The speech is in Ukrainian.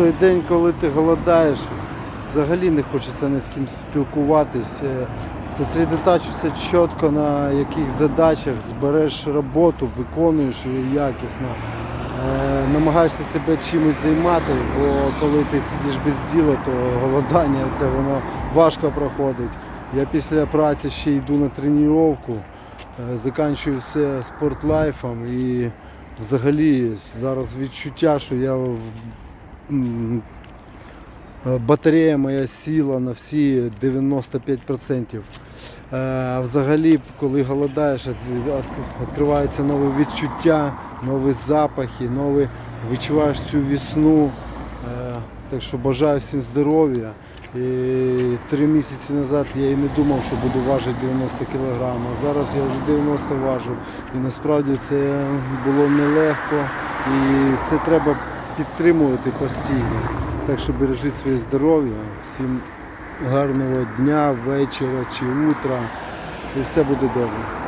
той день, коли ти голодаєш, взагалі не хочеться ні з ким спілкуватись. Е, Сосредотачуйся чітко на яких задачах, збереш роботу, виконуєш її якісно. Е, намагаєшся себе чимось займати, бо коли ти сидиш без діла, то голодання це воно важко проходить. Я після праці ще йду на тренування, е, закінчую все спортлайфом і взагалі зараз відчуття, що я батарея моя сіла на всі 95%. Е, взагалі, коли голодаєш, відкриваються нові відчуття, нові запахи, нові, відчуваєш цю весну. Е, Так що бажаю всім здоров'я. І три місяці назад я і не думав, що буду важити 90 кг, а зараз я вже 90 важу. І насправді це було нелегко і це треба підтримувати постійно. Так що бережіть своє здоров'я, всім гарного дня, вечора чи утра. І все буде добре.